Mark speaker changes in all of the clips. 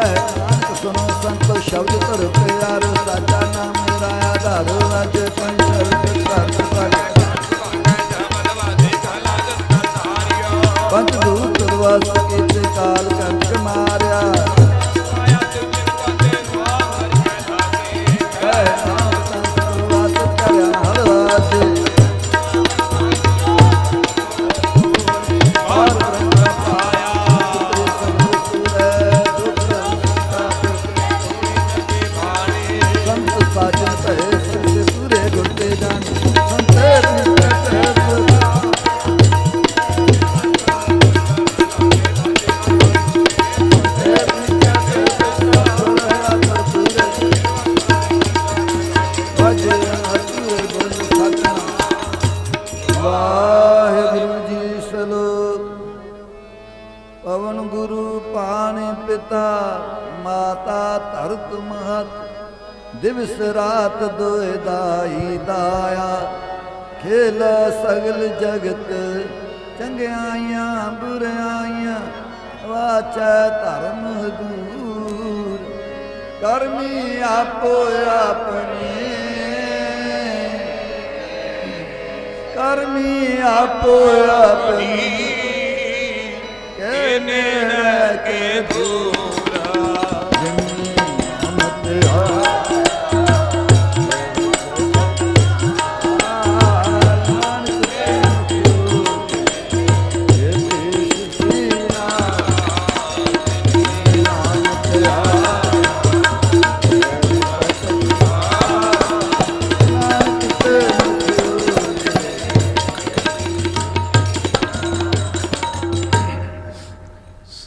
Speaker 1: ਨਾਨਕ ਸੁਨੋ ਸੰਤੋ ਸ਼ਬਦ ਧਰ ਪਿਆਰ ਸਾਚਾ ਨਾਮ ਮੇਰਾ ਆਧਾਰ ਅਜ ਪੰਚਰ ਕਰ ਕਰ ਪੰਜ ਦੂਤ ਤੁਰਵਾਸ ਕੀਤੇ ਕਾਲ ਵਾਹਿਗੁਰੂ ਜੀ ਸਲੋਕ ਪਵਨ ਗੁਰੂ ਪਾਣੀ ਪਿਤਾ, ਮਾਤਾ ਧਰਤ ਮਹਤ, ਦਿਵਸ ਰਾਤ ਦੋਇ ਦਾਈ ਦਾਇਆ। ਖੇਲ ਸਗਲ ਜਗਤ, ਚੰਗਿਆਈਆਂ ਬੁਰਾਈਆਂ ਵਾਚੈ ਧਰਮ ਦੂਰ। ਕਰਮੀ ਆਪੋ ਆਪਣੀ ਕਰਮੀ ਆਪੋ ਆਪਣੀ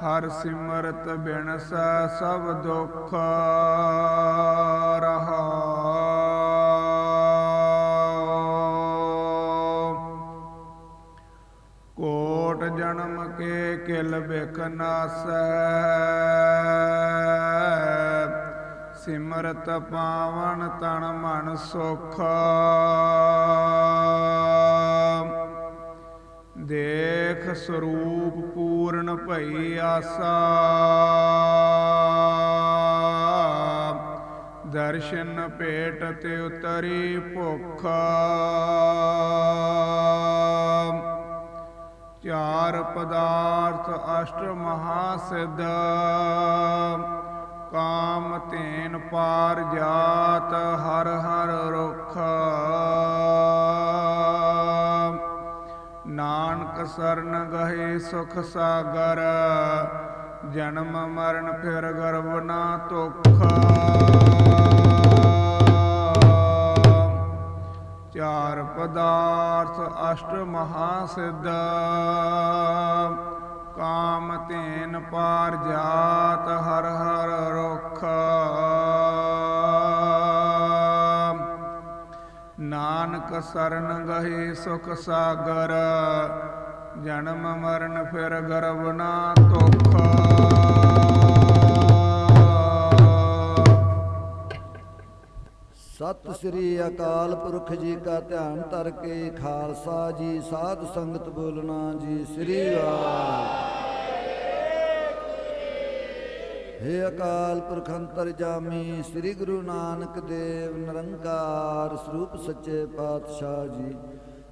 Speaker 2: ਹਰ ਸਿਮਰਤ ਬਿਨਸੈ ਸਭ ਦੁੱਖ ਰਹਾ। ਕੋਟ ਜਨਮ ਕੇ ਕਿਲ ਬਿਖ ਨਾਸੈ। ਸਿਮਰਤ ਪਾਵਨ ਤਨ ਮਨ ਸੁਖ। ਦੇਖ ਸਰੂਪ ਪੂਰਨ ਭਈ ਆਸਾ। ਦਰਸ਼ਨ ਪੇਟ ਤੇ ਉਤਰੀ ਭੁੱਖ। ਚਾਰ ਪਦਾਰਥ ਅਸ਼ਟ ਮਹਾ ਸਿੱਧ ਕਾਮ ਤੇਨ ਪਾਰ ਜਾਤ ਹਰ ਹਰ ਰੁਖ। ਨਾਨਕ ਸਰਨ ਗਏ ਸੁਖ ਸਾਗਰ, ਜਨਮ ਮਰਨ ਫਿਰ ਗਰਵ ਨਾ ਤੁਖ ਚਾਰ ਪਦਾਰਥ ਅਸ਼ਟ ਮਹਾ ਸਿੱਧ ਕਾਮ ਤੇਨ ਪਾਰ ਜਾਤ ਹਰ ਹਰ ਰੁਖ। ਨਾਨਕ ਸਰਨ ਗਏ ਸੁਖ ਸਾਗਰ ਜਨਮ ਮਰਨ ਫਿਰ ਗਰਬ ਨਾ ਤੁਖ
Speaker 1: ਸਤਿ ਸ੍ਰੀ ਅਕਾਲ ਪੁਰਖ ਜੀ ਕਾ ਧਿਆਨ ਧਰ ਕੇ ਖਾਲਸਾ ਜੀ, ਸਾਧ ਸੰਗਤ ਬੋਲਣਾ ਜੀ, ਸ੍ਰੀ ਵਾਹਿ ਹੇ ਅਕਾਲ ਪੁਰਖ ਅੰਤਰ ਜਾਮੀ ਸ੍ਰੀ ਗੁਰੂ ਨਾਨਕ ਦੇਵ, ਨਿਰੰਕਾਰ ਸਰੂਪ ਸੱਚੇ ਪਾਤਸ਼ਾਹ ਜੀ।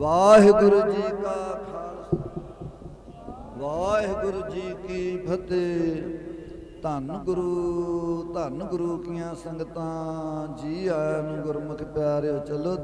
Speaker 1: ਵਾਹਿਗੁਰੂ ਜੀ ਕਾ ਖਾਲਸਾ। ਵਾਹਿਗੁਰੂ ਜੀ ਕੀ ਫਤਿਹ। ਧੰਨ ਗੁਰੂ ਧੰਨ ਗੁਰੂ ਕੀਆਂ ਸੰਗਤਾਂ, ਜੀ ਆਇਆਂ ਨੂੰ ਗੁਰਮੁਖ ਪਿਆਰਿਓ, ਚਲੋ